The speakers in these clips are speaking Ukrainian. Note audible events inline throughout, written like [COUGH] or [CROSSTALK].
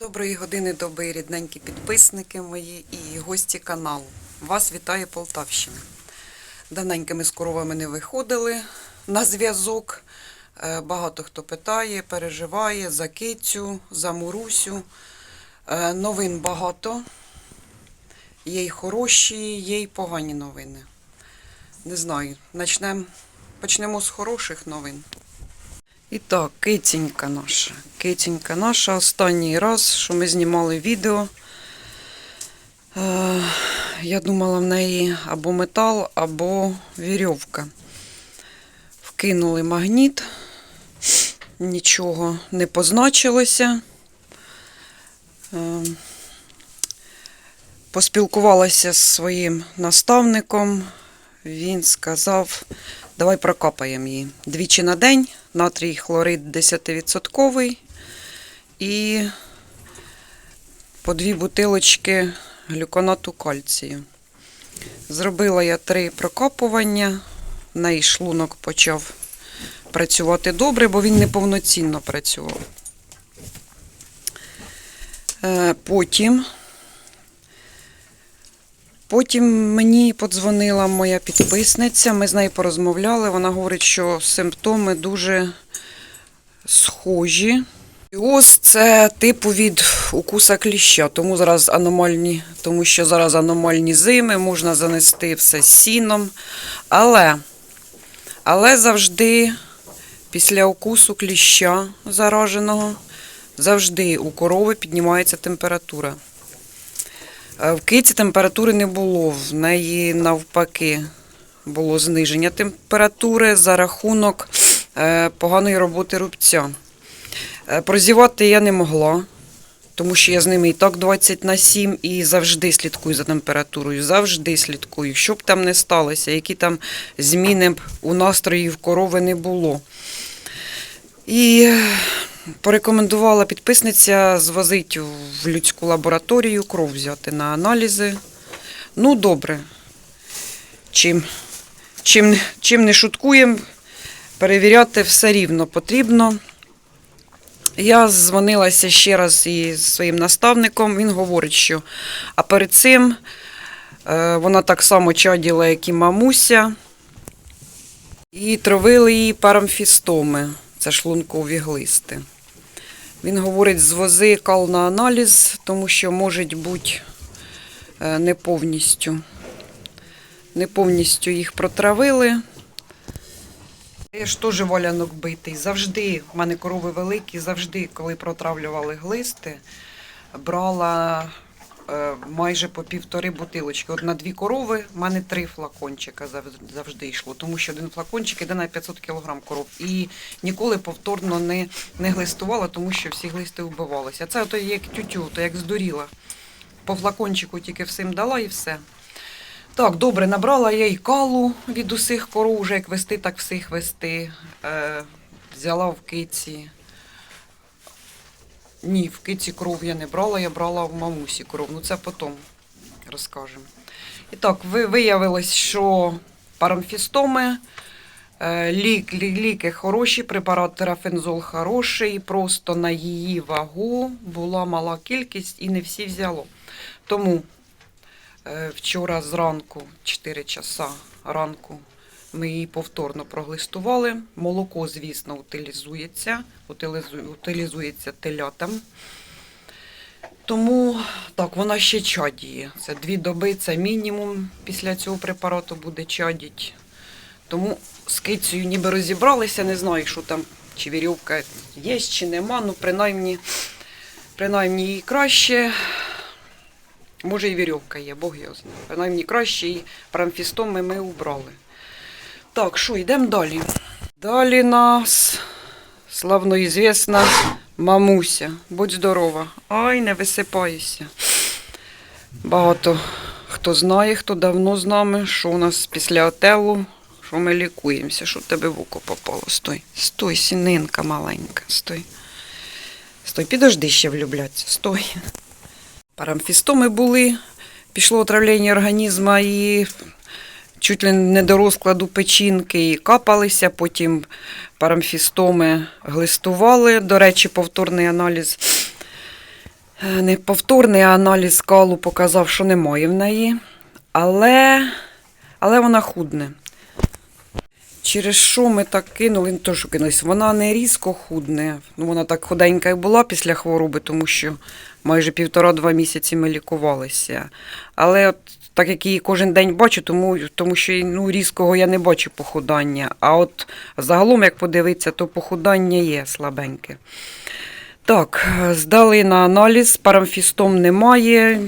Доброї години, добрі рідненькі підписники мої і гості каналу. Вас вітає Полтавщина. Давненько ми з коровами не виходили на зв'язок. Е, Багато хто питає, переживає за кицю, за Мурусю. Е, Новин багато. Є й хороші, є й погані новини. Не знаю, почнемо з хороших новин. І так, кицінька наша. Кицінька наша. Останній раз, що ми знімали відео. Е, я думала в неї або метал, або вірьовка. Вкинули магніт, нічого не позначилося. Е, поспілкувалася з своїм наставником. Він сказав, давай прокапаємо її двічі на день, натрій хлорид 10% і по дві бутилочки глюконату кальцію. Зробила я три прокапування, в неї шлунок почав працювати добре, бо він неповноцінно працював. Е, Потім Потім мені подзвонила моя підписниця, ми з нею порозмовляли. Вона говорить, що симптоми дуже схожі. Ось це типу від укуса кліща, тому зараз аномальні, тому що зараз аномальні зими, можна занести все сіном. Але, але завжди після укусу кліща зараженого, завжди у корови піднімається температура. Е, В киці температури не було, в неї навпаки було зниження температури за рахунок е, поганої роботи рубця. Е, Прозівати я не могла, тому що я з ними і так 20 на 7 і завжди слідкую за температурою, завжди слідкую, що б там не сталося, які там зміни б у настрої в корови не було. І порекомендувала підписниця звозити в людську лабораторію, кров взяти на аналізи. Ну, добре. Чим, чим, чим не шуткуємо, перевіряти все рівно потрібно. Я дзвонилася ще раз із своїм наставником. Він говорить, що а перед цим е, вона так само чаділа, як і мамуся, і травили її парамфістоми. Це шлункові глисти. Він говорить, звози кал на аналіз, тому що може бути е, не повністю. Не повністю їх протравили. Я ж теж валянок битий. Завжди, в мене корови великі, завжди, коли протравлювали глисти, брала майже по півтори бутилочки. От на дві корови в мене три флакончика завжди йшло, тому що один флакончик іде на 500 кг коров. І ніколи повторно не, не глистувала, тому що всі глисти вбивалися. Це ото як тютю, то як здуріла. По флакончику тільки всім дала і все. Так, добре, набрала я й калу від усіх коров, вже як вести, так всіх вести. Е, взяла в киці. Ні, в киці кров я не брала, я брала в мамусі кров. Ну це потім розкажемо. І так, ви, виявилось, що парамфістоми, е, лік, лі- ліки хороші, препарат терафензол хороший, просто на її вагу була мала кількість і не всі взяло. Тому Е, Вчора зранку, 4 часа ранку, ми її повторно проглистували. Молоко, звісно, утилізується, утилізу- утилізується телятам. Тому так, вона ще чадіє. Це дві доби, це мінімум після цього препарату буде чадіть. Тому з кицею ніби розібралися, не знаю, що там, чи вірьовка є, чи нема. Ну, принаймні, принаймні їй краще. Може, і вірьовка є, Бог його знає. Принаймні краще і парамфістоми ми убрали. Так, що, йдемо далі. Далі нас славно ізвісна мамуся. Будь здорова. Ай, не висипайся. Багато хто знає, хто давно з нами, що у нас після отелу, що ми лікуємося, що в тебе в око попало. Стой, стой, сінинка маленька, стой. Стой, підожди ще влюблятися, стой. Парамфістоми були, пішло отравлення організму і чуть ли не до розкладу печінки і капалися, потім парамфістоми глистували. До речі, повторний аналіз не повторний аналіз калу показав, що немає в неї, але, але вона худне. Через що ми так кинули, не то що кинулись, вона не різко худне. Ну, вона так худенька і була після хвороби, тому що майже півтора-два місяці ми лікувалися. Але от, так як її кожен день бачу, тому, тому що ну, різкого я не бачу похудання. А от загалом, як подивитися, то похудання є слабеньке. Так, здали на аналіз, парамфістом немає.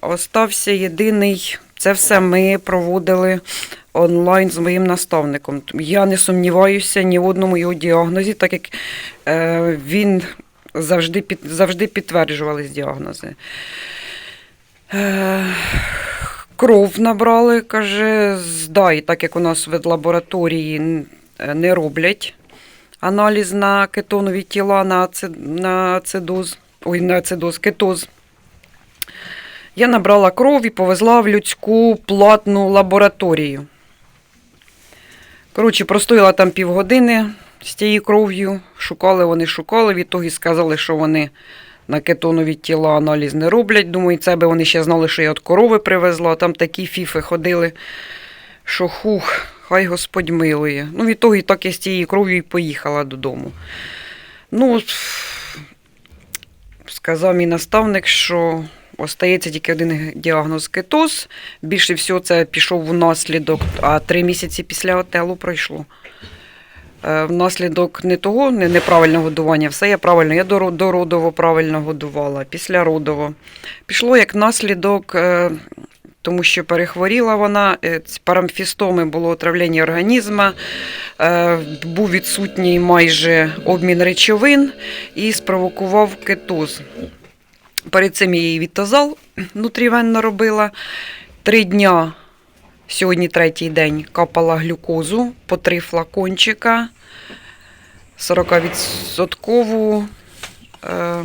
Остався єдиний. Це все ми проводили онлайн з моїм наставником. Я не сумніваюся ні в одному його діагнозі, так як е, він завжди, під, завжди підтверджувались діагнози. Е, кров набрали, каже, здай, так як у нас в лабораторії е, не роблять аналіз на кетонові тіла на, ацид, на ацидоз, ой, на ацидоз, кетоз. Я набрала кров і повезла в людську платну лабораторію. Коротше, простояла там півгодини з тією кров'ю. Шукали вони, шукали. Відтоді сказали, що вони на кетонові тіла аналіз не роблять. Думаю, це би вони ще знали, що я від корови привезла. Там такі фіфи ходили, що хух, хай Господь милує. Ну, відтоді так я з тією кров'ю і поїхала додому. Ну, сказав мій наставник, що остається тільки один діагноз кетоз. Більше всього це пішов внаслідок, а три місяці після отелу пройшло. Е, Внаслідок не того, не неправильного годування, все я правильно. Я доро- дородово правильно годувала, після родово. Пішло як наслідок, е, тому що перехворіла вона, е, парамфістоми було отравлення організму, був відсутній майже обмін речовин і спровокував кетоз. Перед цим я їй вітозал внутрівенно робила. Три дня, сьогодні третій день, капала глюкозу по три флакончика. 40-відсоткову. Е,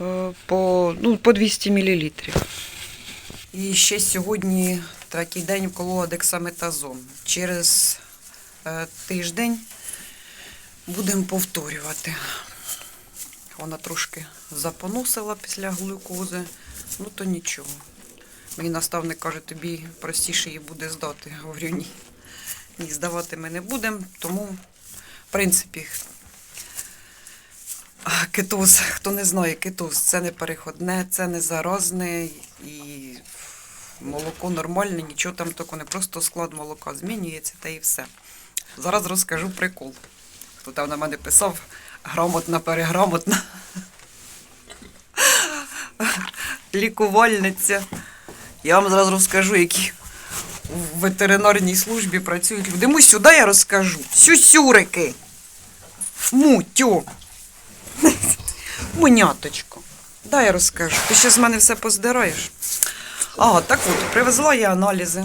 е, по, ну, по 200 мл. І ще сьогодні третій день вколола дексаметазон. Через е, тиждень Будемо повторювати. Вона трошки запоносила після глюкози, ну то нічого. Мій наставник каже, тобі простіше її буде здати. Говорю, ні. Ні, здавати ми не будемо, тому, в принципі, кетоз, хто не знає, кетоз це не переходне, це не заразне і молоко нормальне, нічого там такого, не просто склад молока змінюється та і все. Зараз розкажу прикол. Хто там на мене писав грамотна, переграмотна. Лікувальниця. Я вам зараз розкажу, які в ветеринарній службі працюють люди. Му сюди я розкажу. Сюсюрики. Мутю. Муняточко. Дай я розкажу. Ти ще з мене все поздираєш. А, так от, привезла я аналізи.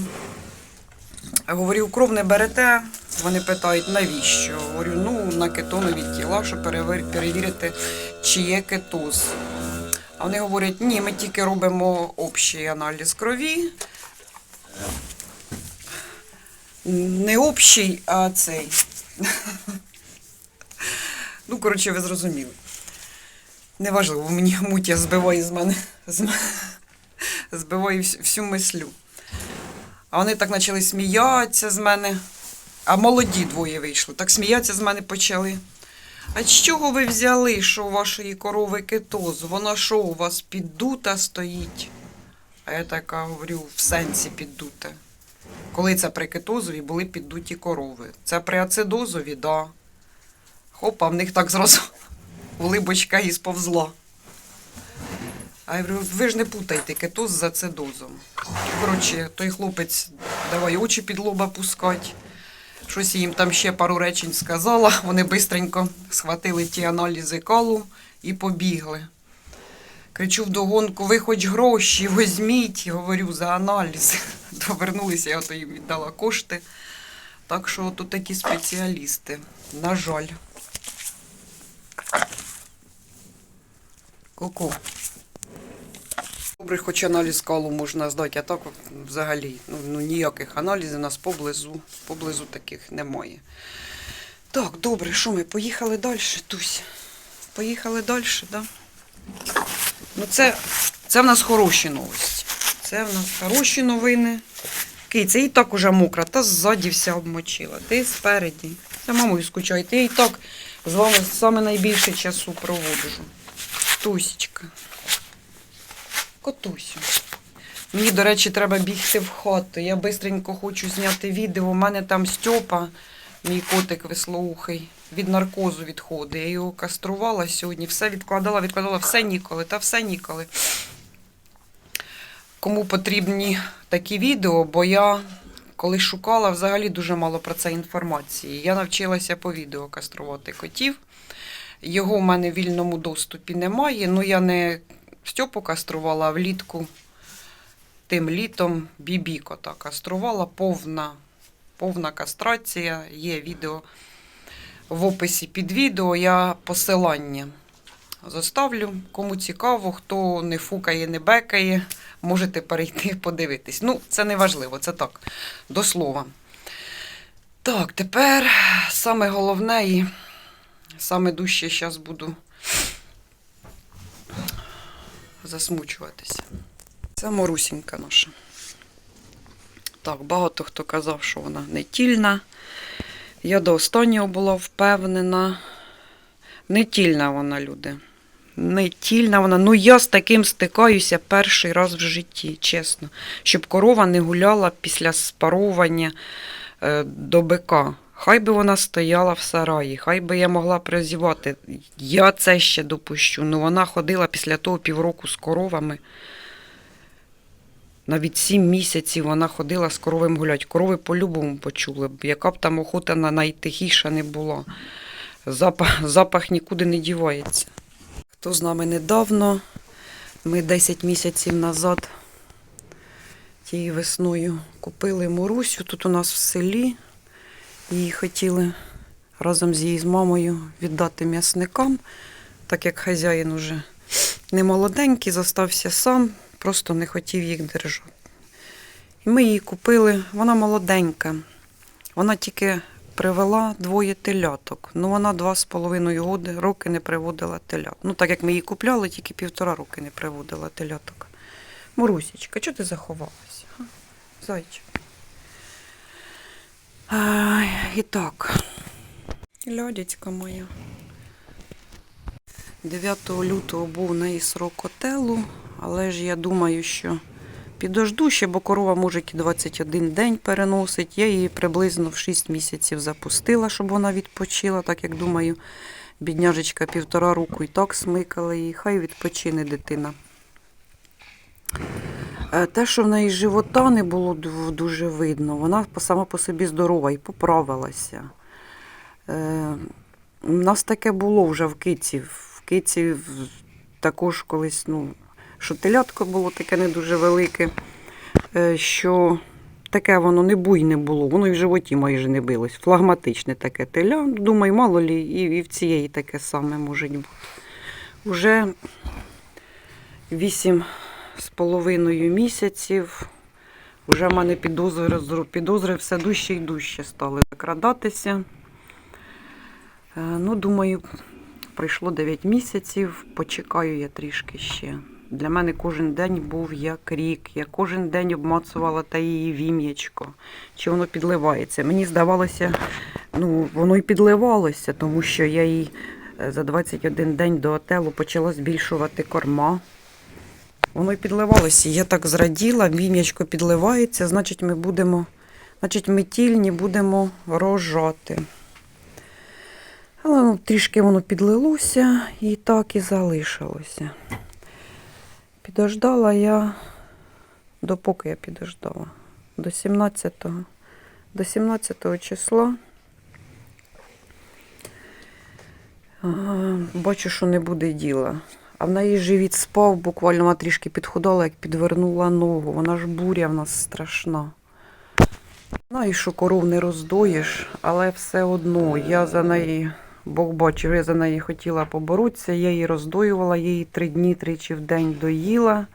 Говорю, кров не берете. Вони питають, навіщо? Говорю, ну на кетонові тіла, щоб перевірити, чи є кетоз. А вони говорять, ні, ми тільки робимо общий аналіз крові. Не общий, а цей. Ну, коротше, ви зрозуміли. Неважливо, мені мутя збиває з мене, збиває всю мислю. А вони так почали сміятися з мене. А молоді двоє вийшли. Так сміятися з мене почали. А з чого ви взяли, що у вашої корови кетоз? Вона що, у вас піддута стоїть? А я така говорю, в сенсі піддута. Коли це при кетозові були піддуті корови. Це при ацидозові, да. Хопа, в них так зразу [LAUGHS] улибочка і сповзла. А я говорю, ви ж не путайте кетоз з ацидозом. Коротше, той хлопець давай очі під лоба пускать. Щось їм там ще пару речень сказала. [LAUGHS] Вони бистренько схватили ті аналізи калу і побігли. Кричу вдогонку, ви хоч гроші візьміть, говорю, за аналіз. [LAUGHS] Довернулися, я ото їм віддала кошти. Так що тут такі спеціалісти. На жаль. Ку-ку. Добре, хоч аналіз калу можна здати, а так взагалі ну, ну, ніяких аналізів у нас поблизу, поблизу таких немає. Так, добре, що ми поїхали далі, Тусь? Поїхали далі, так? Да? Ну, це, це в нас хороші новості. Це в нас хороші новини. Киця, і так уже мокра, та ззаді вся обмочила. Ти спереді. За мамою скучай. Ти і так з вами саме найбільше часу проводжу. Тусічка. Котусю. Мені, до речі, треба бігти в хату. Я бистренько хочу зняти відео. У мене там Стьопа, мій котик веслоухий, від наркозу відходить. Я його каструвала сьогодні, все відкладала, відкладала, все ніколи, та все ніколи. Кому потрібні такі відео, бо я коли шукала, взагалі дуже мало про це інформації. Я навчилася по відео каструвати котів. Його в мене в вільному доступі немає. Ну, я не Стьопу каструвала, влітку тим літом бібі кота каструвала. Повна, повна кастрація. Є відео в описі під відео. Я посилання заставлю. Кому цікаво, хто не фукає, не бекає, можете перейти [LAUGHS] подивитись. Ну, це не важливо, це так, до слова. Так, тепер саме головне і саме дужче зараз буду засмучуватися. Це Морусінька наша. Так, багато хто казав, що вона не тільна. Я до останнього була впевнена. Не тільна вона, люди. Не тільна вона. Ну, я з таким стикаюся перший раз в житті, чесно. Щоб корова не гуляла після спарування е, до бика. Хай би вона стояла в сараї, хай би я могла прозівати. Я це ще допущу. Ну вона ходила після того півроку з коровами. Навіть сім місяців вона ходила з коровим гулять. Корови по-любому почули яка б там охота на найтихіша не була. Запах, запах нікуди не дівається. Хто з нами недавно, ми 10 місяців назад тією весною купили Морусю тут у нас в селі. Її хотіли разом з її з мамою віддати м'ясникам, так як хазяїн уже не молоденький, зостався сам, просто не хотів їх держати. І ми її купили, вона молоденька. Вона тільки привела двоє теляток. Ну, вона два з половиною годи- роки не приводила телят. Ну, так як ми її купляли, тільки півтора роки не приводила теляток. Морусічка, чого ти заховалася? Зайчик. Ай, і так. Лядечка моя. 9 лютого був неї срок котелу, але ж я думаю, що підожду ще, бо корова мужик і 21 день переносить. Я її приблизно в 6 місяців запустила, щоб вона відпочила, так як думаю, бідняжечка півтора року і так смикала її. Хай відпочине дитина. Е, Те, що в неї живота не було дуже видно, вона сама по собі здорова і поправилася. Е, У нас таке було вже в киці. В киці також колись, ну, що телятко було таке не дуже велике, е, що таке воно не буйне було, воно і в животі майже не билось. Флагматичне таке теля. Думаю, мало лі, і, в цієї таке саме може бути. Уже вісім з половиною місяців. Вже в мене підозри, підозри все дужче і дужче стали закрадатися. Е, Ну, думаю, пройшло 9 місяців, почекаю я трішки ще. Для мене кожен день був як рік. Я кожен день обмацувала та її вім'ячко, чи воно підливається. Мені здавалося, ну, воно і підливалося, тому що я їй е, за 21 день до отелу почала збільшувати корма. Воно й підливалося. Я так зраділа, вім'ячко підливається, значить, ми будемо, значить, ми тільні будемо рожати. Але ну, трішки воно підлилося і так і залишилося. Підождала я, допоки я підождала, до 17-го, до 17 числа. Бачу, що не буде діла. А в неї живіт спав, буквально вона трішки підходила, як підвернула ногу. Вона ж буря в нас страшна. Знаю, що коров не роздоїш, але все одно я за неї, Бог бачив, я за неї хотіла поборотися. Я її роздоювала, я її три дні тричі в день доїла.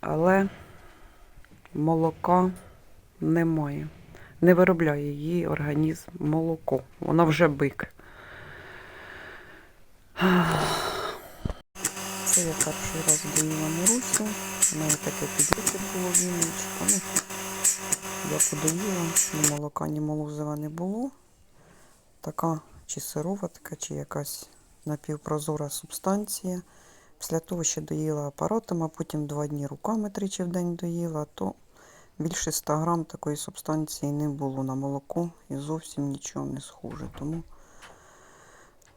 Але молока немає. не виробляє її організм молоко. Вона вже бик. Це я перший раз доїла Марусю. У неї таке підліки було віночко. Ну, я подоїла, ні молока, ні молозива не було. Така чи сироватка, чи якась напівпрозора субстанція. Після того ще доїла апаратом, а потім два дні руками тричі в день доїла, то більше 100 грам такої субстанції не було на молоко і зовсім нічого не схоже. Тому,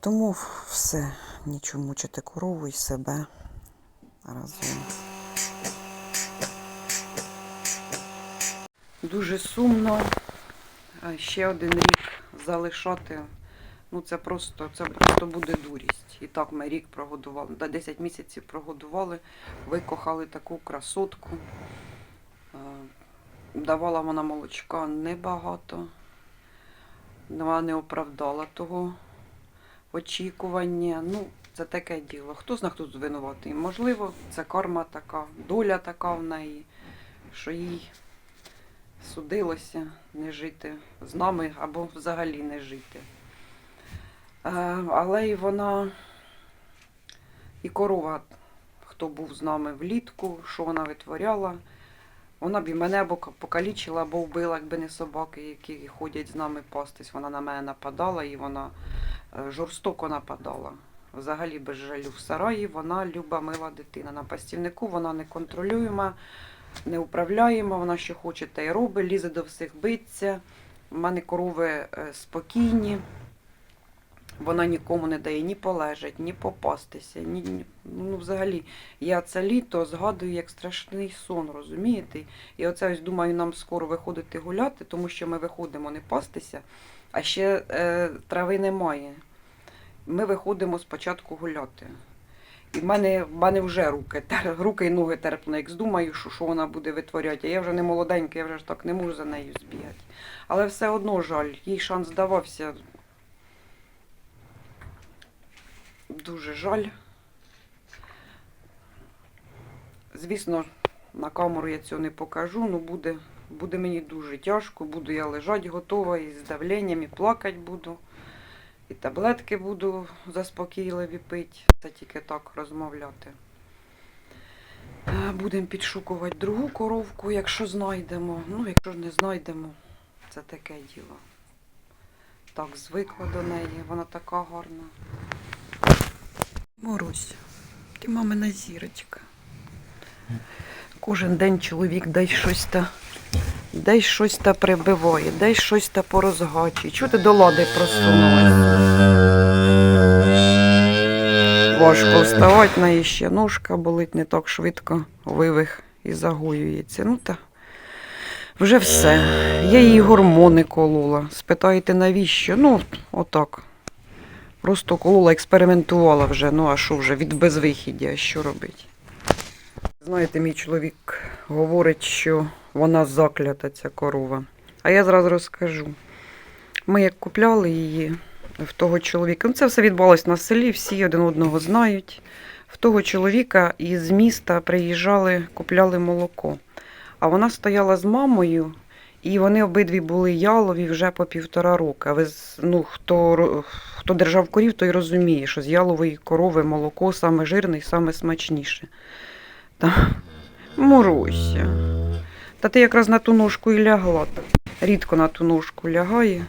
тому все, нічого мучити корову і себе разом. Дуже сумно. Ще один рік залишати. Ну це просто, це просто буде дурість. І так ми рік прогодували, да, 10 місяців прогодували, викохали таку красотку. Давала вона молочка небагато. Вона не оправдала того очікування. Ну, це таке діло. Хто зна, хто тут винуватий? Можливо, це карма така, доля така в неї, що їй судилося не жити з нами або взагалі не жити. Е, Але і вона, і корова, хто був з нами влітку, що вона витворяла, вона б і мене або покалічила, або вбила, якби не собаки, які ходять з нами пастись. Вона на мене нападала і вона жорстоко нападала. Взагалі без жалю в сараї вона люба мила дитина. На пастівнику вона не контролюєма, не управляємо, вона що хоче, те й робить, лізе до всіх биться. У мене корови е, спокійні. Вона нікому не дає ні полежать, ні попастися. Ні- ну, взагалі, я це літо згадую як страшний сон, розумієте? І оце ось думаю, нам скоро виходити гуляти, тому що ми виходимо не пастися, а ще е, трави немає. Ми виходимо спочатку гуляти. І в мене, в мене вже руки, руки і ноги терпно, як здумаю, що, що вона буде витворяти. А я вже не молоденька, я вже ж так не можу за нею збігати. Але все одно жаль, їй шанс давався. Дуже жаль. Звісно, на камеру я цього не покажу, але буде, буде мені дуже тяжко, буду я лежати готова і з давленням, і плакати буду. І таблетки буду заспокійливі пити. Це тільки так розмовляти. Е, Будемо підшукувати другу коровку, якщо знайдемо. Ну, якщо не знайдемо, це таке діло. Так, звикла до неї, вона така гарна. Морусь, ти мамина зірочка. Кожен день чоловік десь щось та десь щось та прибиває, десь щось та порозгачує. Чого ти до лади просунулась? Важко вставати на її ще ножка болить не так швидко, вивих і загоюється. Ну та вже все. Я їй гормони колола. Спитаєте, навіщо? Ну, отак. Просто колола, експериментувала вже. Ну а що вже від безвихідя, що робить? Знаєте, мій чоловік говорить, що вона заклята, ця корова. А я зразу розкажу. Ми як купляли її в того чоловіка. Ну, це все відбувалось на селі, всі один одного знають. В того чоловіка із міста приїжджали, купляли молоко. А вона стояла з мамою, і вони обидві були ялові вже по півтора роки. А ви ну, хто, хто держав корів, той розуміє, що з ялової корови молоко саме жирне і саме смачніше. Та, Муруся. Та ти якраз на ту ножку і лягла. Рідко на ту ножку лягає.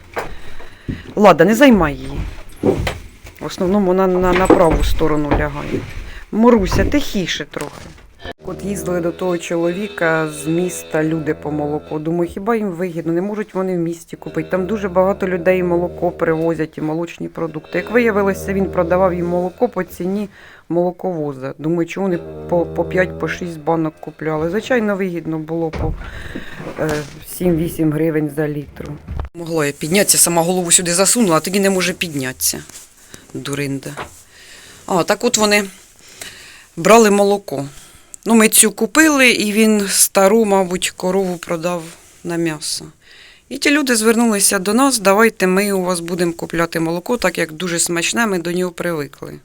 Лада, не займай її. В основному вона на, на праву сторону лягає. Моруся, тихіше трохи. От їздили до того чоловіка з міста люди по молоко. Думаю, хіба їм вигідно? Не можуть вони в місті купити. Там дуже багато людей молоко привозять і молочні продукти. Як виявилося, він продавав їм молоко по ціні молоковоза. Думаю, чому вони по, по 5 по 6 банок купляли. Звичайно, вигідно було по е, 7-8 гривень за літру. Могла я піднятися, сама голову сюди засунула, а тоді не може піднятися. Дуринда. А, так от вони брали молоко. Ну, ми цю купили, і він стару, мабуть, корову продав на м'ясо. І ті люди звернулися до нас, давайте ми у вас будемо купляти молоко, так як дуже смачне, ми до нього привикли.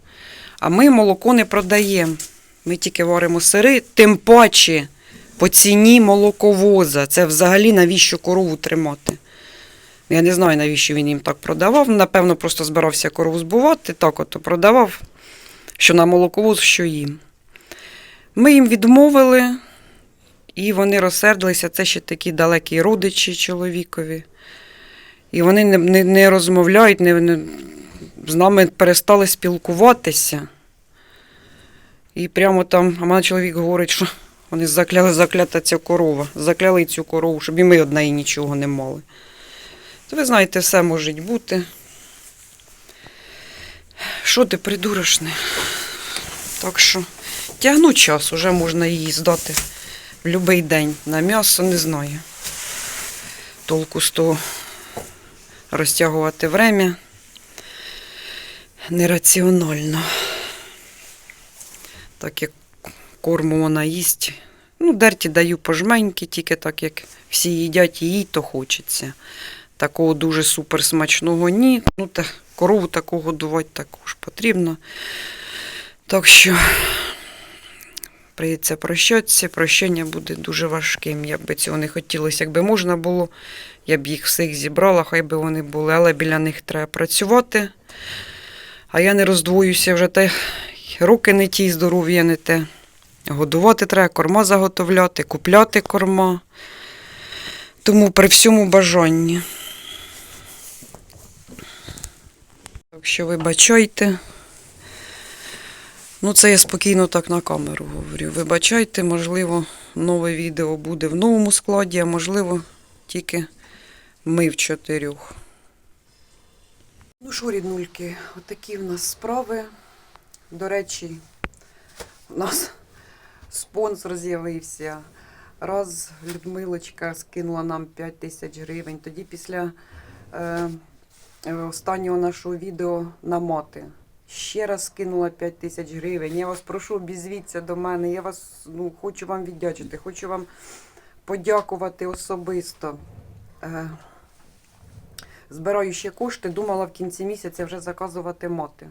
А ми молоко не продаємо. Ми тільки варимо сири, тим паче по ціні молоковоза. Це взагалі навіщо корову тримати? Я не знаю, навіщо він їм так продавав. Напевно, просто збирався корову збувати, так от продавав, що на молоковоз, що їм. Ми їм відмовили, і вони розсердилися. Це ще такі далекі родичі чоловікові. І вони не, не, не розмовляють, не, не, з нами перестали спілкуватися. І прямо там, а мене чоловік говорить, що вони закляли заклята ця корова. Закляли цю корову, щоб і ми од неї нічого не мали. То ви знаєте, все може бути. Що ти придурочне? Так що тягну час, уже можна її здати в будь-який день. На м'ясо не знаю. Толку з того розтягувати время нераціонально. Так як корму вона їсть. Ну, дерті даю пожменьки, тільки так як всі їдять їй, то хочеться. Такого дуже супер смачного ні. Ну, та корову таку годувати також потрібно. Так що прийдеться прощатися. Прощання буде дуже важким. Як би цього не хотілося, якби можна було, я б їх всіх зібрала, хай би вони були, але біля них треба працювати. А я не роздвоюся вже те, руки не ті, здоров'я не те. Годувати треба, корма заготовляти, купляти корма. Тому при всьому бажанні. Так що вибачайте. Ну, це я спокійно так на камеру говорю. Вибачайте, можливо, нове відео буде в новому складі, а можливо, тільки ми в чотирьох. Ну що, ріднульки, отакі в нас справи. До речі, у нас спонсор з'явився. Раз Людмилочка скинула нам 5 тисяч гривень. Тоді після е, е, останнього нашого відео на мати. Ще раз скинула 5 тисяч гривень. Я вас прошу, обізвіться до мене. Я вас ну, хочу вам віддячити, хочу вам подякувати особисто. Е, збираю ще кошти, думала в кінці місяця вже заказувати мати.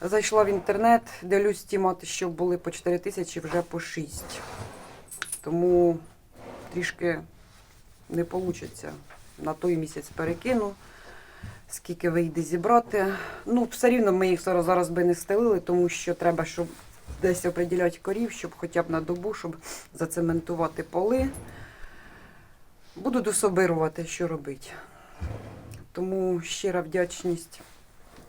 Зайшла в інтернет, дивлюсь ті мати, що були по 4 тисячі, вже по 6. Тому трішки не вийде. На той місяць перекину, скільки вийде зібрати. Ну, все рівно ми їх зараз, би не стелили, тому що треба, щоб десь оприділяти корів, щоб хоча б на добу, щоб зацементувати поли. Буду дособирувати, що робити. Тому щира вдячність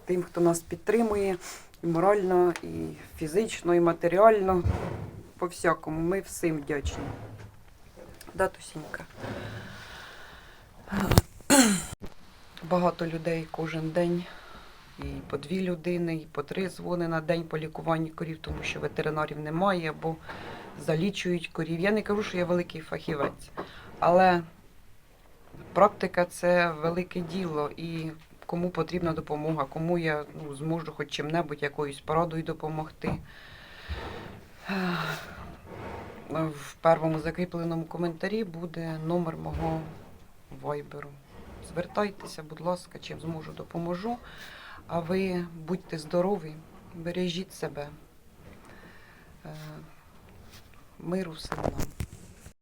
тим, хто нас підтримує і морально, і фізично, і матеріально. По всякому. Ми всім вдячні. Да, Тусінька? Багато людей кожен день. І по дві людини, і по три дзвони на день по лікуванню корів, тому що ветеринарів немає, або залічують корів. Я не кажу, що я великий фахівець, але практика це велике діло. І кому потрібна допомога, кому я ну, зможу хоч чим-небудь якоюсь порадою допомогти. В першому закріпленому коментарі буде номер мого вайберу. Звертайтеся, будь ласка, чим зможу, допоможу. А ви будьте здорові, бережіть себе. Е, Миру всім нам.